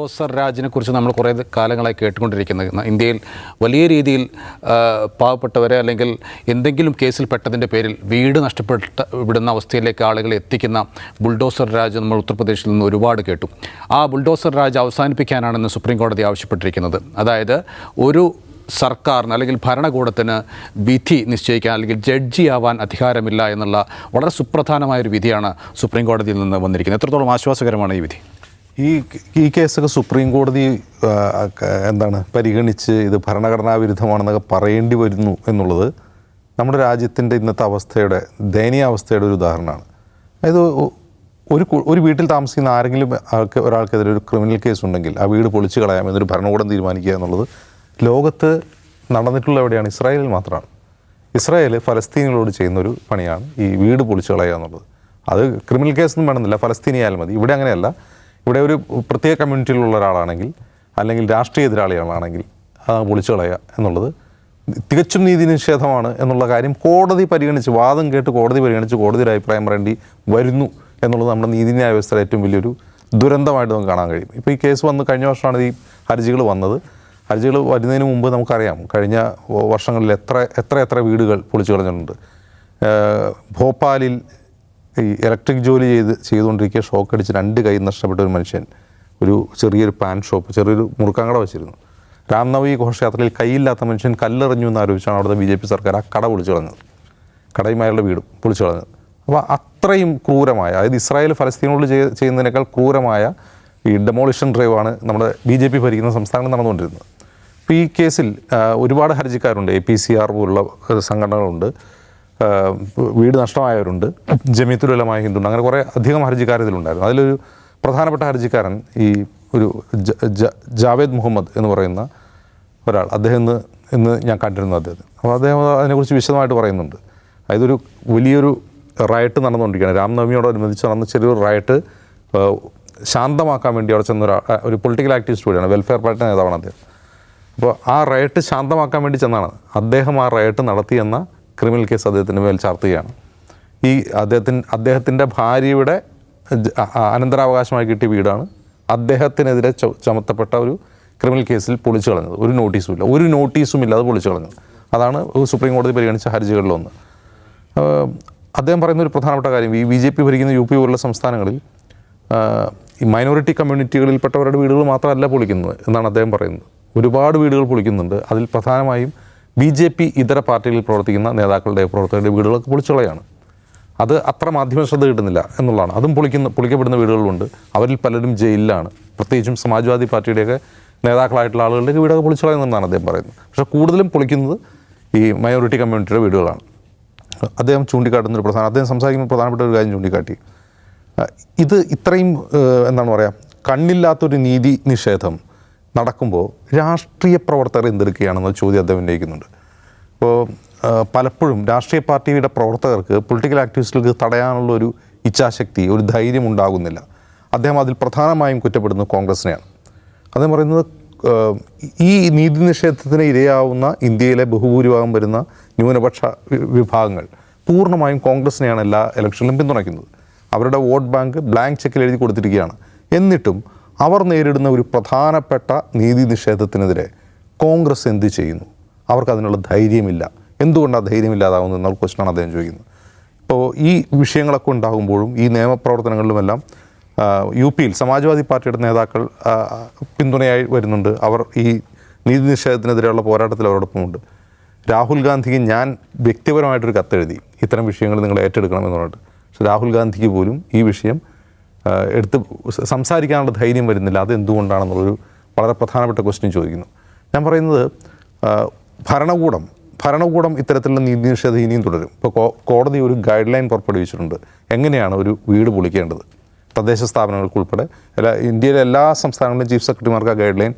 Bulldozer രാജിനെ കുറിച്ച് നമ്മൾ കുറേ കാലങ്ങളായി കേട്ടുകൊണ്ടിരിക്കുന്നത്. ഇന്ത്യയിൽ വലിയ രീതിയിൽ പാവപ്പെട്ടവരെ അല്ലെങ്കിൽ എന്തെങ്കിലും കേസിൽ പെട്ടതിന്റെ പേരിൽ വീട് നഷ്ടപ്പെട്ട വിടുന്ന അവസ്ഥയിലേക്ക് ആളുകളെ എത്തിക്കുന്ന ബുൾഡോസർ രാജ് നമ്മൾ ഉത്തർപ്രദേശിൽ നിന്ന് ഒരുപാട് കേട്ടു. ആ ബുൾഡോസർ രാജ് അവസാനിപ്പിക്കാനാണെന്ന് സുപ്രീം കോടതി ആവശ്യപ്പെട്ടിരിക്കുന്നത്. അതായത് ഒരു സർക്കാരിന് അല്ലെങ്കിൽ ഭരണകൂടത്തിന് വിധി നിശ്ചയിക്കാൻ അല്ലെങ്കിൽ ജഡ്ജിയാവാൻ അധികാരമില്ല എന്നുള്ള വളരെ സുപ്രധാനമായൊരു വിധിയാണ് സുപ്രീം കോടതിയിൽ നിന്ന് വന്നിരിക്കുന്നത്. എത്രത്തോളം ആശ്വാസകരമാണ് ഈ വിധി? ഈ ഈ കേസൊക്കെ സുപ്രീം കോടതി എന്താണ് പരിഗണിച്ച് ഇത് ഭരണഘടനാ വിരുദ്ധമാണെന്നൊക്കെ പറയേണ്ടി വരുന്നു എന്നുള്ളത് നമ്മുടെ രാജ്യത്തിന്റെ ഇന്നത്തെ അവസ്ഥയുടെ ദയനീയ അവസ്ഥയുടെ ഒരു ഉദാഹരണമാണ്. അതായത് ഒരു ഒരു വീട്ടിൽ താമസിക്കുന്ന ആരെങ്കിലും ആൾക്ക് ഒരാൾക്കെതിരെ ഒരു ക്രിമിനൽ കേസ് ഉണ്ടെങ്കിൽ ആ വീട് പൊളിച്ചു കളയാം എന്നൊരു ഭരണകൂടം തീരുമാനിക്കുക എന്നുള്ളത് ലോകത്ത് നടന്നിട്ടുള്ള എവിടെയാണ്? ഇസ്രായേലിൽ മാത്രമാണ്. ഇസ്രായേൽ ഫലസ്തീനികളോട് ചെയ്യുന്നൊരു പണിയാണ് ഈ വീട് പൊളിച്ചു കളയുക എന്നുള്ളത്. അത് ക്രിമിനൽ കേസൊന്നും വേണമെന്നില്ല. ഫലസ്തീനിയായാലും മതി. ഇവിടെ അങ്ങനെയല്ല. ഇവിടെ ഒരു പ്രത്യേക കമ്മ്യൂണിറ്റിയിലുള്ള ഒരാളാണെങ്കിൽ അല്ലെങ്കിൽ രാഷ്ട്രീയ എതിരാളികളാണെങ്കിൽ അത് പൊളിച്ചു കളയുക എന്നുള്ളത് തികച്ചും നീതി നിഷേധമാണ് എന്നുള്ള കാര്യം കോടതി പരിഗണിച്ച് വാദം കേട്ട് കോടതി പരിഗണിച്ച് കോടതിയുടെ അഭിപ്രായം പറയേണ്ടി വരുന്നു എന്നുള്ളത് നമ്മുടെ നീതിന്യായ വ്യവസ്ഥയുടെ ഏറ്റവും വലിയൊരു ദുരന്തമായിട്ട് നമുക്ക് കാണാൻ കഴിയും. ഇപ്പോൾ ഈ കേസ് വന്ന് കഴിഞ്ഞ വർഷമാണ് ഈ ഹർജികൾ വന്നത്. ഹർജികൾ വരുന്നതിന് മുമ്പ് നമുക്കറിയാം കഴിഞ്ഞ വർഷങ്ങളിൽ എത്ര എത്ര എത്ര വീടുകൾ പൊളിച്ചു കളഞ്ഞിട്ടുണ്ട്. ഭോപ്പാലിൽ ഈ ഇലക്ട്രിക് ജോലി ചെയ്ത് ചെയ്തുകൊണ്ടിരിക്കുക ഷോക്ക് അടിച്ച് രണ്ട് കൈ നഷ്ടപ്പെട്ട ഒരു മനുഷ്യൻ ഒരു ചെറിയൊരു പാൻ ഷോപ്പ് ചെറിയൊരു മുറുക്കാങ്കട വെച്ചിരുന്നു. രാംനവമി ഘോഷയാത്രയിൽ കൈയില്ലാത്ത മനുഷ്യൻ കല്ലെറിഞ്ഞു എന്ന് ആരോപിച്ചാണ് അവിടുത്തെ ബി ജെ പി സർക്കാർ ആ കട പൊളിച്ചു കളഞ്ഞത്. കടയുമായുള്ള വീടും പൊളിച്ചു കളഞ്ഞത്. അപ്പോൾ അത്രയും ക്രൂരമായ അതായത് ഇസ്രായേൽ ഫലസ്തീനോട് ചെയ്- ചെയ്യുന്നതിനേക്കാൾ ക്രൂരമായ ഈ ഡെമോളിഷൻ ഡ്രൈവാണ് നമ്മുടെ ബി ജെ പി ഭരിക്കുന്ന സംസ്ഥാനങ്ങൾ നടന്നുകൊണ്ടിരുന്നത്. അപ്പോൾ ഈ കേസിൽ ഒരുപാട് ഹർജിക്കാരുണ്ട് എ പി സി ആർ പോലുള്ള സംഘടനകളുണ്ട്. വീട് നഷ്ടമായവരുണ്ട്. ജമീത്തുലമായ ഹിന്ദുണ്ട്. അങ്ങനെ കുറേ അധികം ഹർജിക്കാർ ഇതിലുണ്ടായിരുന്നു. അതിലൊരു പ്രധാനപ്പെട്ട ഹർജിക്കാരൻ ഈ ഒരു ജാവേദ് മുഹമ്മദ് എന്ന് പറയുന്ന ഒരാൾ. അദ്ദേഹം ഇന്ന് ഇന്ന് ഞാൻ കണ്ടിരുന്നു അദ്ദേഹത്തെ. അപ്പോൾ അദ്ദേഹം അതിനെക്കുറിച്ച് വിശദമായിട്ട് പറയുന്നുണ്ട്. ഒരു വലിയൊരു റയട്ട് നടന്നുകൊണ്ടിരിക്കുകയാണ്. രാംനവമിയോടനുബന്ധിച്ച് നടന്ന ചെറിയൊരു റയട്ട് ശാന്തമാക്കാൻ വേണ്ടി അവിടെ ചെന്ന ഒരു പൊളിറ്റിക്കൽ ആക്ടിവിസ്റ്റ് കൂടിയാണ്. വെൽഫെയർ പാർട്ടി നേതാവാണ് അദ്ദേഹം. അപ്പോൾ ആ റയട്ട് ശാന്തമാക്കാൻ വേണ്ടി ചെന്നാണ്. അദ്ദേഹം ആ റയട്ട് നടത്തിയെന്ന ക്രിമിനൽ കേസ് അദ്ദേഹത്തിന്റെ മേൽ ചാർത്തുകയാണ് ഈ അദ്ദേഹത്തിന് അദ്ദേഹത്തിന്റെ ഭാര്യയുടെ അനന്തരാവകാശമായി കിട്ടിയ വീടാണ്. അദ്ദേഹത്തിനെതിരെ ചുമത്തപ്പെട്ട ഒരു ക്രിമിനൽ കേസിൽ പൊളിച്ചു കളഞ്ഞത്. ഒരു നോട്ടീസും ഇല്ല. ഒരു നോട്ടീസും ഇല്ലാതെ പൊളിച്ചു കളഞ്ഞത്. അതാണ് സുപ്രീം കോടതി പരിഗണിച്ച ഹർജികളിലൊന്ന് അദ്ദേഹം പറയുന്ന ഒരു പ്രധാനപ്പെട്ട കാര്യം. ഈ ബി ജെ പി ഭരിക്കുന്ന യു പി പോലുള്ള സംസ്ഥാനങ്ങളിൽ ഈ മൈനോറിറ്റി കമ്മ്യൂണിറ്റികളിൽപ്പെട്ടവരുടെ വീടുകൾ മാത്രമല്ല പൊളിക്കുന്നത് എന്നാണ് അദ്ദേഹം പറയുന്നത്. ഒരുപാട് വീടുകൾ പൊളിക്കുന്നുണ്ട്. അതിൽ പ്രധാനമായും ബി ജെ പി ഇതര പാർട്ടികളിൽ പ്രവർത്തിക്കുന്ന നേതാക്കളുടെ പ്രവർത്തകരുടെ വീടുകളൊക്കെ പൊളിച്ചുകളയാണ് അത് അത്ര മാധ്യമ ശ്രദ്ധ കിട്ടുന്നില്ല എന്നുള്ളതാണ്. അതും പൊളിക്കുന്ന പൊളിക്കപ്പെടുന്ന വീടുകളുണ്ട്. അവരിൽ പലരും ജയിലിലാണ്. പ്രത്യേകിച്ചും സമാജ്വാദി പാർട്ടിയുടെയൊക്കെ നേതാക്കളായിട്ടുള്ള ആളുകളുടെ വീടൊക്കെ പൊളിച്ചു കളയുന്നതെന്നാണ് അദ്ദേഹം പറയുന്നത്. പക്ഷേ കൂടുതലും പൊളിക്കുന്നത് ഈ മൈനോറിറ്റി കമ്മ്യൂണിറ്റിയുടെ വീടുകളാണ്. അദ്ദേഹം ചൂണ്ടിക്കാട്ടുന്ന ഒരു പ്രധാന അദ്ദേഹം സംസാരിക്കുമ്പോൾ പ്രധാനപ്പെട്ട ഒരു കാര്യം ചൂണ്ടിക്കാട്ടി. ഇത് ഇത്രയും എന്താണ് പറയുക കണ്ണില്ലാത്തൊരു നീതി നിഷേധം നടക്കുമ്പോൾ രാഷ്ട്രീയ പ്രവർത്തകർ എന്തെടുക്കുകയാണെന്ന ചോദ്യം അദ്ദേഹം ഉന്നയിക്കുന്നുണ്ട്. ഇപ്പോൾ പലപ്പോഴും രാഷ്ട്രീയ പാർട്ടിയുടെ പ്രവർത്തകർക്ക് പൊളിറ്റിക്കൽ ആക്ടിവിസ്റ്റുകൾക്ക് തടയാനുള്ള ഒരു ഇച്ഛാശക്തി ഒരു ധൈര്യം ഉണ്ടാകുന്നില്ല. അദ്ദേഹം അതിൽ പ്രധാനമായും കുറ്റപ്പെടുന്നത് കോൺഗ്രസിനെയാണ്. അദ്ദേഹം പറയുന്നത് ഈ നീതി നിഷേധത്തിന് ഇരയാവുന്ന ഇന്ത്യയിലെ ബഹുഭൂരിഭാഗം വരുന്ന ന്യൂനപക്ഷ വിഭാഗങ്ങൾ പൂർണമായും കോൺഗ്രസിനെയാണ് എല്ലാ ഇലക്ഷനിലും പിന്തുണയ്ക്കുന്നത്. അവരുടെ വോട്ട് ബാങ്ക് ബ്ലാങ്ക് ചെക്കിൽ എഴുതി കൊടുത്തിരിക്കുകയാണ്. എന്നിട്ടും അവർ നേരിടുന്ന ഒരു പ്രധാനപ്പെട്ട നീതി നിഷേധത്തിനെതിരെ കോൺഗ്രസ് എന്ത് ചെയ്യുന്നു? അവർക്ക് അതിനുള്ള ധൈര്യമില്ല. എന്തുകൊണ്ടാണ് ധൈര്യമില്ലാതാവുന്നത് എന്നുള്ള ക്വസ്റ്റനാണ് അദ്ദേഹം ചോദിക്കുന്നത്. ഇപ്പോൾ ഈ വിഷയങ്ങളൊക്കെ ഉണ്ടാകുമ്പോഴും ഈ നിയമപ്രവർത്തനങ്ങളിലുമെല്ലാം യു പിയിൽ സമാജ്വാദി പാർട്ടിയുടെ നേതാക്കൾ പിന്തുണയായി വരുന്നുണ്ട്. അവർ ഈ നീതി നിഷേധത്തിനെതിരെയുള്ള പോരാട്ടത്തിൽ അവരോടൊപ്പമുണ്ട്. രാഹുൽ ഗാന്ധിക്ക് ഞാൻ വ്യക്തിപരമായിട്ടൊരു കത്തെഴുതി ഇത്തരം വിഷയങ്ങൾ നിങ്ങൾ ഏറ്റെടുക്കണം എന്ന് പറഞ്ഞിട്ട്. പക്ഷെ രാഹുൽ ഗാന്ധിക്ക് പോലും ഈ വിഷയം എടുത്ത് സംസാരിക്കാനുള്ള ധൈര്യം വരുന്നില്ല. അത് എന്തുകൊണ്ടാണെന്നുള്ളൊരു വളരെ പ്രധാനപ്പെട്ട ക്വസ്റ്റ്യൻ ചോദിക്കുന്നു. ഞാൻ പറയുന്നത് ഭരണകൂടം ഭരണകൂടം ഇത്തരത്തിലുള്ള നീതി നിഷേധം ഇനിയും തുടരും. ഇപ്പോൾ കോടതി ഒരു ഗൈഡ് ലൈൻ പുറപ്പെടുവിച്ചിട്ടുണ്ട്. എങ്ങനെയാണ് ഒരു വീട് പൊളിക്കേണ്ടത്? തദ്ദേശ സ്ഥാപനങ്ങൾക്കുൾപ്പെടെ എല്ലാ ഇന്ത്യയിലെ എല്ലാ സംസ്ഥാനങ്ങളിലും ചീഫ് സെക്രട്ടറിമാർക്ക് ആ ഗൈഡ് ലൈൻ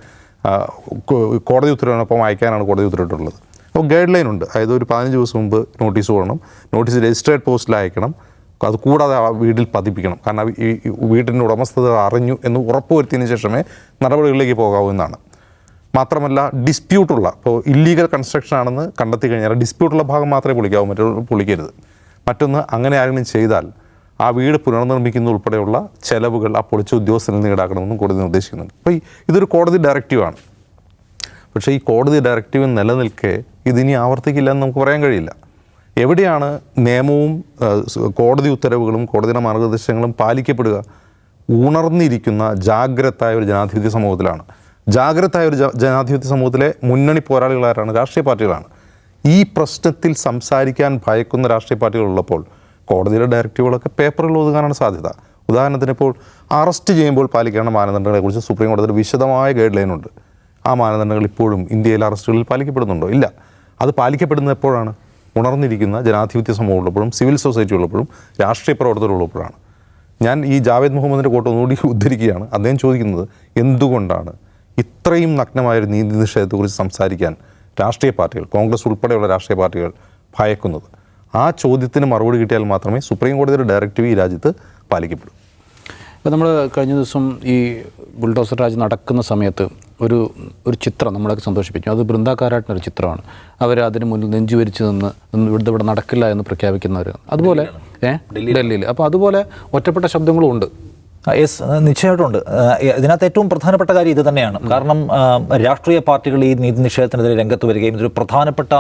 കോടതി ഉത്തരവിനൊപ്പം അയക്കാനാണ് കോടതി ഉത്തരവിട്ടുള്ളത്. അപ്പോൾ ഗൈഡ് ലൈൻ ഉണ്ട്. അതായത് ഒരു പതിനഞ്ച് ദിവസം മുമ്പ് നോട്ടീസ് കൊടുക്കണം നോട്ടീസ് രജിസ്ട്രേഡ് പോസ്റ്റിൽ അയക്കണം. അത് കൂടാതെ ആ വീട്ടിൽ പതിപ്പിക്കണം. കാരണം ഈ വീടിന്റെ ഉടമസ്ഥത അറിഞ്ഞു എന്ന് ഉറപ്പുവരുത്തിയതിന് ശേഷമേ നടപടികളിലേക്ക് പോകാവൂ എന്നാണ്. മാത്രമല്ല ഡിസ്പ്യൂട്ടുള്ള ഇപ്പോൾ ഇല്ലീഗൽ കൺസ്ട്രക്ഷൻ ആണെന്ന് കണ്ടെത്തി കഴിഞ്ഞാൽ ഡിസ്പ്യൂട്ടുള്ള ഭാഗം മാത്രമേ പൊളിക്കാവൂ മറ്റൊരു പൊളിക്കരുത്. മറ്റൊന്ന് അങ്ങനെ ആരെങ്കിലും ചെയ്താൽ ആ വീട് പുനർനിർമ്മിക്കുന്ന ഉൾപ്പെടെയുള്ള ചെലവുകൾ ആ പൊളിച്ച ഉദ്യോഗസ്ഥനിൽ നിന്ന് ഈടാക്കണമെന്നും കോടതി നിർദ്ദേശിക്കുന്നുണ്ട്. അപ്പോൾ ഇതൊരു കോടതി ഡയറക്റ്റീവാണ് പക്ഷേ ഈ കോടതി ഡയറക്റ്റീവ് നിലനിൽക്കെ ഇതിനി ആവർത്തിക്കില്ല എന്ന് നമുക്ക് പറയാൻ കഴിയില്ല. എവിടെയാണ് നിയമവും കോടതി ഉത്തരവുകളും കോടതിയുടെ മാർഗനിർദ്ദേശങ്ങളും പാലിക്കപ്പെടുക? ഉണർന്നിരിക്കുന്ന ജാഗ്രതായ ഒരു ജനാധിപത്യ സമൂഹത്തിലാണ്. ജാഗ്രതായ ഒരു ജനാധിപത്യ സമൂഹത്തിലെ മുന്നണി പോരാളികളാരാണ്? രാഷ്ട്രീയ പാർട്ടികളാണ്. ഈ പ്രശ്നത്തിൽ സംസാരിക്കാൻ ഭയക്കുന്ന രാഷ്ട്രീയ പാർട്ടികളുള്ളപ്പോൾ കോടതിയുടെ ഡയറക്റ്റീവുകളൊക്കെ പേപ്പറിൽ ഒതുങ്ങാനാണ് സാധ്യത. ഉദാഹരണത്തിന് ഇപ്പോൾ അറസ്റ്റ് ചെയ്യുമ്പോൾ പാലിക്കേണ്ട മാനദണ്ഡങ്ങളെക്കുറിച്ച് സുപ്രീം കോടതിയുടെ വിശദമായ ഗൈഡ് ലൈൻ ഉണ്ട് ആ മാനദണ്ഡങ്ങൾ ഇപ്പോഴും ഇന്ത്യയിലെ അറസ്റ്റുകളിൽ പാലിക്കപ്പെടുന്നുണ്ടോ? ഇല്ല. അത് പാലിക്കപ്പെടുന്നത് എപ്പോഴാണ്? ഉണർന്നിരിക്കുന്ന ജനാധിപത്യ സമൂഹം ഉള്ളപ്പോഴും സിവിൽ സൊസൈറ്റി ഉള്ളപ്പോഴും രാഷ്ട്രീയ പ്രവർത്തകർ ഉള്ളപ്പോഴാണ്. ഞാൻ ഈ ജാവേദ് മുഹമ്മദിന്റെ കോട്ട് ഒന്നുകൂടി ഉദ്ധരിക്കുകയാണ്. അദ്ദേഹം ചോദിക്കുന്നത് എന്തുകൊണ്ടാണ് ഇത്രയും നഗ്നമായൊരു നീതി നിഷേധത്തെക്കുറിച്ച് സംസാരിക്കാൻ രാഷ്ട്രീയ പാർട്ടികൾ കോൺഗ്രസ് ഉൾപ്പെടെയുള്ള രാഷ്ട്രീയ പാർട്ടികൾ ഭയക്കുന്നത്? ആ ചോദ്യത്തിന് മറുപടി കിട്ടിയാൽ മാത്രമേ സുപ്രീം കോടതിയുടെ ഡയറക്റ്റീവ് ഈ രാജ്യത്ത് പാലിക്കപ്പെടൂ. ഇപ്പോൾ നമ്മൾ കഴിഞ്ഞ ദിവസം ഈ ബുൾഡോസർ രാജ് നടക്കുന്ന സമയത്ത് ഒരു ഒരു ചിത്രം നമ്മളൊക്കെ സന്തോഷിപ്പിച്ചു അത് ബൃന്ദാക്കാരായിട്ടുള്ള ഒരു ചിത്രമാണ്. അവർ അതിന് മുന്നിൽ നെഞ്ചു വരിച്ച് നിന്ന് ഇവിടുത്തെ ഇവിടെ നടക്കില്ല എന്ന് പ്രഖ്യാപിക്കുന്നവർ അതുപോലെ ഏഹ് ഡൽഹിയിൽ അപ്പോൾ അതുപോലെ ഒറ്റപ്പെട്ട ശബ്ദങ്ങളും ഉണ്ട്. യെസ് നിശ്ചയമായിട്ടുണ്ട് ഇതിനകത്ത് ഏറ്റവും പ്രധാനപ്പെട്ട കാര്യം ഇത് തന്നെയാണ്. കാരണം രാഷ്ട്രീയ പാർട്ടികൾ ഈ നീതി നിഷേധത്തിനെതിരെ രംഗത്ത് വരികയും ഇതൊരു പ്രധാനപ്പെട്ട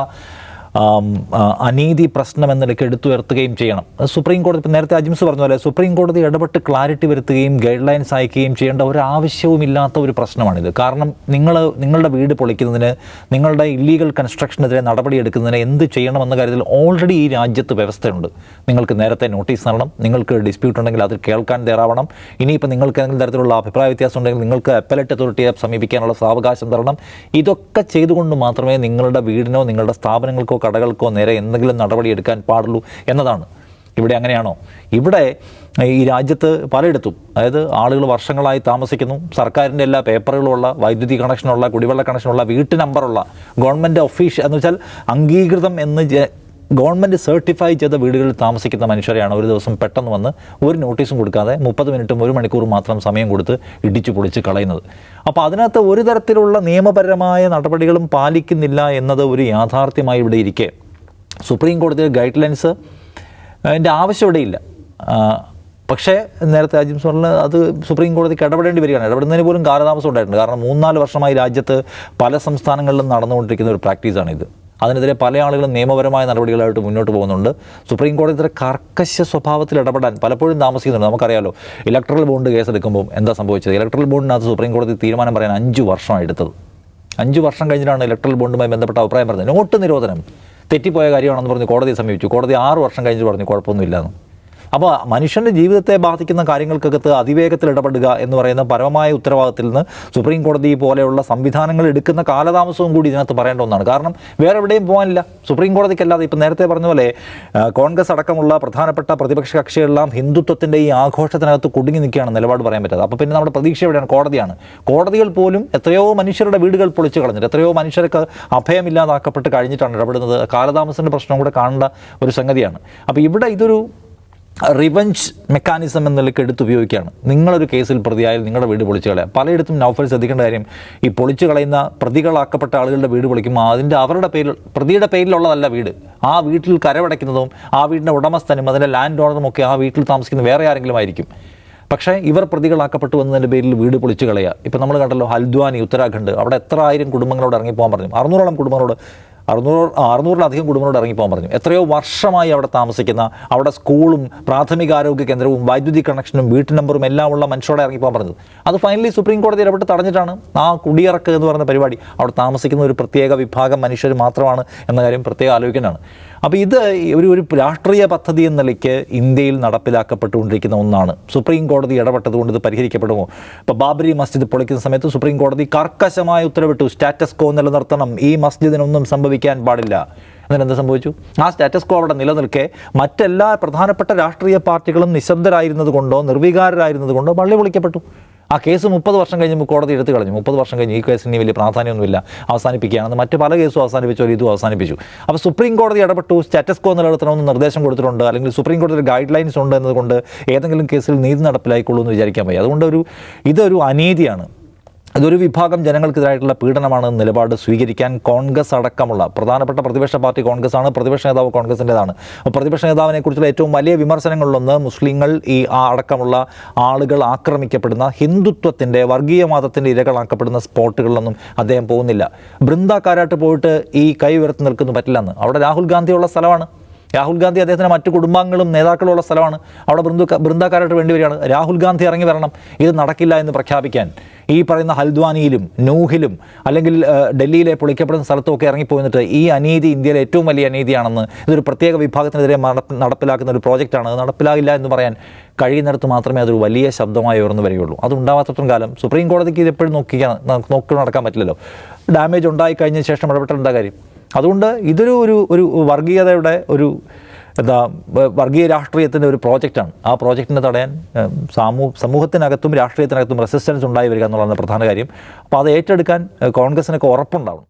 അനീതി പ്രശ്നം എന്ന നിലയ്ക്ക് എടുത്തുയർത്തുകയും ചെയ്യണം. സുപ്രീം കോടതി ഇപ്പം നേരത്തെ അജിംസ് പറഞ്ഞ പോലെ സുപ്രീം കോടതി ഇടപെട്ട് ക്ലാരിറ്റി വരുത്തുകയും ഗൈഡ് ലൈൻസ് അയക്കുകയും ചെയ്യേണ്ട ഒരു ആവശ്യവുമില്ലാത്ത ഒരു പ്രശ്നമാണിത്. കാരണം നിങ്ങൾ നിങ്ങളുടെ വീട് പൊളിക്കുന്നതിന് നിങ്ങളുടെ ഇല്ലീഗൽ കൺസ്ട്രക്ഷനെതിരെ നടപടിയെടുക്കുന്നതിന് എന്ത് ചെയ്യണമെന്ന കാര്യത്തിൽ ഓൾറെഡി ഈ രാജ്യത്ത് വ്യവസ്ഥയുണ്ട്. നിങ്ങൾക്ക് നേരത്തെ നോട്ടീസ് നൽകണം നിങ്ങൾക്ക് ഡിസ്പ്യൂട്ട് ഉണ്ടെങ്കിൽ അതിൽ കേൾക്കാൻ തയ്യാറാവണം. ഇനിയിപ്പോൾ നിങ്ങൾക്ക് ഏതെങ്കിലും തരത്തിലുള്ള അഭിപ്രായ വ്യത്യാസം ഉണ്ടെങ്കിൽ നിങ്ങൾക്ക് അപ്പലറ്റ് അതോറിറ്റിയെ സമീപിക്കാനുള്ള സാവകാശം തരണം. ഇതൊക്കെ ചെയ്തുകൊണ്ട് മാത്രമേ നിങ്ങളുടെ വീടിനോ നിങ്ങളുടെ സ്ഥാപനങ്ങൾക്കോ കടകൾക്കോ നേരെ എന്തെങ്കിലും നടപടി എടുക്കാൻ പാടുള്ളൂ എന്നതാണ്. ഇവിടെ അങ്ങനെയാണോ? ഇവിടെ ഈ രാജ്യത്ത് പലയിടത്തും അതായത് ആളുകൾ വർഷങ്ങളായി താമസിക്കുന്നു. സർക്കാരിന്റെ എല്ലാ പേപ്പറുകളുള്ള വൈദ്യുതി കണക്ഷനുള്ള കുടിവെള്ള കണക്ഷനുള്ള വീട്ടു നമ്പറുള്ള ഗവൺമെന്റ് ഒഫീഷ്യൽ എന്ന് വെച്ചാൽ അംഗീകൃതം എന്ന് ഗവൺമെന്റ് സർട്ടിഫൈ ചെയ്ത വീടുകളിൽ താമസിക്കുന്ന മനുഷ്യരെയാണ് ഒരു ദിവസം പെട്ടെന്ന് വന്ന് ഒരു നോട്ടീസും കൊടുക്കാതെ മുപ്പത് മിനിറ്റും ഒരു മണിക്കൂറും മാത്രം സമയം കൊടുത്ത് ഇടിച്ചു പൊളിച്ച് കളയുന്നത്. അപ്പോൾ അതിനകത്ത് ഒരു തരത്തിലുള്ള നിയമപരമായ നടപടികളും പാലിക്കുന്നില്ല എന്നത് ഒരു യാഥാർത്ഥ്യമായി ഇവിടെ ഇരിക്കെ. സുപ്രീം കോടതിയുടെ ഗൈഡ് ലൈൻസ് അതിന്റെ ആവശ്യം ഇവിടെയില്ല പക്ഷേ നേരത്തെ അജിം സോണിൽ അത് സുപ്രീം കോടതിക്ക് ഇടപെടേണ്ടി വരികയാണ്. ഇടപെടുന്നതിന് പോലും കാലതാമസം ഉണ്ടായിട്ടുണ്ട്. കാരണം മൂന്നാൽ വർഷമായി രാജ്യത്ത് പല സംസ്ഥാനങ്ങളിലും നടന്നുകൊണ്ടിരിക്കുന്ന ഒരു പ്രാക്ടീസാണിത് അതിനെതിരെ പല ആളുകളും നിയമപരമായ നടപടികളായിട്ട് മുന്നോട്ട് പോകുന്നുണ്ട്. സുപ്രീം കോടതി ഇത്ര കർക്കശ സ്വഭാവത്തിൽ ഇടപെടാൻ പലപ്പോഴും താമസിക്കുന്നുണ്ട്. നമുക്കറിയാലോ ഇലക്ട്രൽ ബോണ്ട് കേസെടുക്കുമ്പോൾ എന്താ സംഭവിച്ചത്? ഇലക്ട്രൽ ബോണ്ടിനകത്ത് സുപ്രീം കോടതി തീരുമാനം പറയാൻ അഞ്ച് വർഷമാണ് എടുത്തത്. അഞ്ച് വർഷം കഴിഞ്ഞിട്ടാണ് ഇലക്ട്രൽ ബോണ്ടുമായി ബന്ധപ്പെട്ട അഭിപ്രായം പറഞ്ഞത്. നോട്ട് നിരോധനം തെറ്റിപ്പോയ കാര്യമാണെന്ന് പറഞ്ഞ് കോടതിയെ സമീപിച്ചു. കോടതി ആറ് വർഷം കഴിഞ്ഞിട്ട് പറഞ്ഞു കുഴപ്പമൊന്നുമില്ലെന്ന്. അപ്പോൾ മനുഷ്യന്റെ ജീവിതത്തെ ബാധിക്കുന്ന കാര്യങ്ങൾക്കകത്ത് അതിവേഗത്തിൽ ഇടപെടുക എന്ന് പറയുന്ന പരമമായ ഉത്തരവാദിത്തത്തിൽ നിന്ന് സുപ്രീം കോടതി പോലെയുള്ള സംവിധാനങ്ങൾ എടുക്കുന്ന കാലതാമസവും കൂടി ഇതിനകത്ത് പറയേണ്ട ഒന്നാണ്. കാരണം വേറെ എവിടെയും പോകാനില്ല. സുപ്രീം കോടതിക്കല്ലാതെ ഇപ്പം നേരത്തെ പറഞ്ഞ പോലെ കോൺഗ്രസ് അടക്കമുള്ള പ്രധാനപ്പെട്ട പ്രതിപക്ഷ കക്ഷികളെല്ലാം ഹിന്ദുത്വത്തിന്റെ ഈ ആഘോഷത്തിനകത്ത് കുടുങ്ങി നിൽക്കുകയാണ് നിലപാട് പറയാൻ പറ്റാതെ അപ്പോൾ പിന്നെ നമ്മുടെ പ്രതീക്ഷ എവിടെയാണ്? കോടതിയാണ്. കോടതികൾ പോലും എത്രയോ മനുഷ്യരുടെ വീടുകൾ പൊളിച്ചു കളഞ്ഞിട്ട് എത്രയോ മനുഷ്യർക്ക് അഭയമില്ലാതാക്കപ്പെട്ട് കഴിഞ്ഞിട്ടാണ് ഇടപെടുന്നത്. കാലതാമസത്തിന്റെ പ്രശ്നം കൂടെ കാണേണ്ട ഒരു സംഗതിയാണ്. അപ്പോൾ ഇവിടെ ഇതൊരു റിവഞ്ച് മെക്കാനിസം എന്ന നിലയ്ക്ക് എടുത്ത് ഉപയോഗിക്കുകയാണ്. നിങ്ങളൊരു കേസിൽ പ്രതിയായാൽ നിങ്ങളുടെ വീട് പൊളിച്ചു കളയാം. പലയിടത്തും നൗഫൽ ശ്രദ്ധിക്കേണ്ട കാര്യം ഈ പൊളിച്ചു കളയുന്ന പ്രതികളാക്കപ്പെട്ട ആളുകളുടെ വീട് പൊളിക്കുമ്പോൾ അതിന്റെ അവരുടെ പേരിൽ പ്രതിയുടെ പേരിലുള്ളതല്ല വീട്. ആ വീട്ടിൽ കരവടയ്ക്കുന്നതും ആ വീടിന്റെ ഉടമസ്ഥനും അതിന്റെ ലാൻഡ് ഓണറും ഒക്കെ ആ വീട്ടിൽ താമസിക്കുന്ന വേറെ ആരെങ്കിലും ആയിരിക്കും. പക്ഷേ ഇവർ പ്രതികളാക്കപ്പെട്ടു എന്നതിന്റെ പേരിൽ വീട് പൊളിച്ചു കളയുക. ഇപ്പം നമ്മൾ കണ്ടല്ലോ ഹൽദ്വാനി ഉത്തരാഖണ്ഡ് അവിടെ എത്ര ആയിരം കുടുംബങ്ങളോട് ഇറങ്ങിപ്പോകാൻ പറഞ്ഞു. അറുന്നൂറോളം കുടുംബങ്ങളോട് അറുന്നൂറ് അറുന്നൂറിലധികം കുടുംബങ്ങളോട് ഇറങ്ങിപ്പോകാൻ പറഞ്ഞു. എത്രയോ വർഷമായി അവിടെ താമസിക്കുന്ന അവിടെ സ്കൂളും പ്രാഥമികാരോഗ്യ കേന്ദ്രവും വൈദ്യുതി കണക്ഷനും വീട്ടു നമ്പറും എല്ലാം ഉള്ള മനുഷ്യരോടെ ഇറങ്ങിപ്പോകാൻ പറഞ്ഞത്. അത് ഫൈനലി സുപ്രീം കോടതി ഇടപെട്ട് തടഞ്ഞിട്ടാണ് ആ കുടിയിറക്ക് എന്ന് പറയുന്ന പരിപാടി. അവിടെ താമസിക്കുന്ന ഒരു പ്രത്യേക വിഭാഗം മനുഷ്യർ മാത്രമാണ് എന്ന കാര്യം പ്രത്യേകം ആലോചിക്കേണ്ടതാണ്. അപ്പോൾ ഇത് ഒരു ഒരു രാഷ്ട്രീയ പദ്ധതി എന്ന നിലയ്ക്ക് ഇന്ത്യയിൽ നടപ്പിലാക്കപ്പെട്ടുകൊണ്ടിരിക്കുന്ന ഒന്നാണ്. സുപ്രീം കോടതി ഇടപെട്ടതുകൊണ്ട് ഇത് പരിഹരിക്കപ്പെടുമോ? ഇപ്പോൾ ബാബരി മസ്ജിദ് പൊളിക്കുന്ന സമയത്ത് സുപ്രീം കോടതി കർക്കശമായ ഉത്തരവിട്ടു. സ്റ്റാറ്റസ് കോ നിലനിർത്തണം. ഈ മസ്ജിദിനൊന്നും സംഭവിക്കാൻ പാടില്ല. എന്നിട്ട് എന്ത് സംഭവിച്ചു? ആ സ്റ്റാറ്റസ് കോ അവിടെ നിലനിൽക്കെ മറ്റെല്ലാ പ്രധാനപ്പെട്ട രാഷ്ട്രീയ പാർട്ടികളും നിശബ്ദരായിരുന്നത് കൊണ്ടോ നിർവികാരരായിരുന്നത് കൊണ്ടോ പള്ളി പൊളിക്കപ്പെട്ടു. ആ കേസ് മുപ്പത് വർഷം കഴിഞ്ഞ് കോടതി എടുത്തു കളഞ്ഞു. മുപ്പത് വർഷം കഴിഞ്ഞ് ഈ കേസിന് വലിയ പ്രാധാന്യമൊന്നുമില്ല. അവസാനിപ്പിക്കുകയാണെന്ന് മറ്റ് പല കേസും അവസാനിപ്പിച്ചു ഇതും അവസാനിപ്പിച്ചു. അപ്പോൾ സുപ്രീം കോടതി ഇടപെട്ടു. സ്റ്റാറ്റസ് കോ നിലനിർത്തണമെന്ന് നിർദ്ദേശം കൊടുത്തിട്ടുണ്ട്. അല്ലെങ്കിൽ സുപ്രീം കോടതി ഗൈഡ് ലൈൻസ് ഉണ്ട് എന്നതുകൊണ്ട് ഏതെങ്കിലും കേസിൽ നീതി നടപ്പിലായിക്കൊള്ളൂ എന്ന് വിചാരിക്കാൻ വയ്യ. അതുകൊണ്ട് ഒരു ഇതൊരു അനീതിയാണ്. ഇതൊരു വിഭാഗം ജനങ്ങൾക്കെതിരായിട്ടുള്ള പീഡനമാണ് എന്ന നിലപാട് സ്വീകരിക്കാൻ കോൺഗ്രസ് അടക്കമുള്ള പ്രധാനപ്പെട്ട പ്രതിപക്ഷ പാർട്ടി കോൺഗ്രസ് ആണ് പ്രതിപക്ഷ നേതാവ് കോൺഗ്രസിന്റെതാണ്. പ്രതിപക്ഷ നേതാവിനെ കുറിച്ചുള്ള ഏറ്റവും വലിയ വിമർശനങ്ങളിലൊന്ന് മുസ്ലിങ്ങൾ ഈ അടക്കമുള്ള ആളുകൾ ആക്രമിക്കപ്പെടുന്ന ഹിന്ദുത്വത്തിന്റെ വർഗീയവാദത്തിന്റെ ഇരകളാക്കപ്പെടുന്ന സ്പോട്ടുകളിലൊന്നും അദ്ദേഹം പോകുന്നില്ല. ബൃന്ദ കാരാട്ട് പോയിട്ട് ഈ കൈ ഉയർത്തി നിൽക്കുന്നു പറ്റില്ലെന്ന്. അവിടെ രാഹുൽ ഗാന്ധിയുള്ള സ്ഥലമാണ്. രാഹുൽ ഗാന്ധി അദ്ദേഹത്തിന് മറ്റു കുടുംബാംഗങ്ങളും നേതാക്കളും ഉള്ള സ്ഥലമാണ്. അവിടെ ബൃന്ദു ബൃന്ദക്കാരായിട്ട് വേണ്ടി വരികയാണ്. രാഹുൽ ഗാന്ധി ഇറങ്ങി വരണം. ഇത് നടക്കില്ല എന്ന് പ്രഖ്യാപിക്കാൻ. ഈ പറയുന്ന ഹൽദ്വാനിയിലും നൂഹിലും അല്ലെങ്കിൽ ഡൽഹിയിലെ പൊളിക്കപ്പെടുന്ന സ്ഥലത്തുമൊക്കെ ഇറങ്ങിപ്പോയിന്നിട്ട് ഈ അനീതി ഇന്ത്യയിലെ ഏറ്റവും വലിയ അനീതിയാണെന്ന് ഇതൊരു പ്രത്യേക വിഭാഗത്തിനെതിരെ നടപ്പ് നടപ്പിലാക്കുന്ന ഒരു പ്രോജക്റ്റാണ്. അത് നടപ്പിലാകില്ല എന്ന് പറയാൻ കഴിയുന്നിടത്ത് മാത്രമേ അതൊരു വലിയ ശബ്ദമായി ഉയർന്നു വരികയുള്ളൂ. അത് ഉണ്ടാവാത്തത്രയും കാലം സുപ്രീം കോടതിക്ക് ഇത് എപ്പോഴും നോക്കിക്കാൻ നോക്കി നടക്കാൻ പറ്റില്ലല്ലോ. ഡാമേജ് ഉണ്ടായി കഴിഞ്ഞ ശേഷം ഇടപെട്ടാൽ കാര്യം? അതുകൊണ്ട് ഇതൊരു ഒരു ഒരു വർഗീയതയുടെ ഒരു എന്താ വർഗീയ രാഷ്ട്രീയത്തിന്റെ ഒരു പ്രോജക്റ്റാണ്. ആ പ്രോജക്റ്റിനെ തടയാൻ ഏം, സാമൂ സമൂഹത്തിനകത്തും രാഷ്ട്രീയത്തിനകത്തും റെസിസ്റ്റൻസ് ഉണ്ടായി വരിക എന്നുള്ളതാണ് പ്രധാന കാര്യം. അപ്പോൾ അത് ഏറ്റെടുക്കാൻ കോൺഗ്രസ്സിനൊക്കെ ഉറപ്പുണ്ടാവും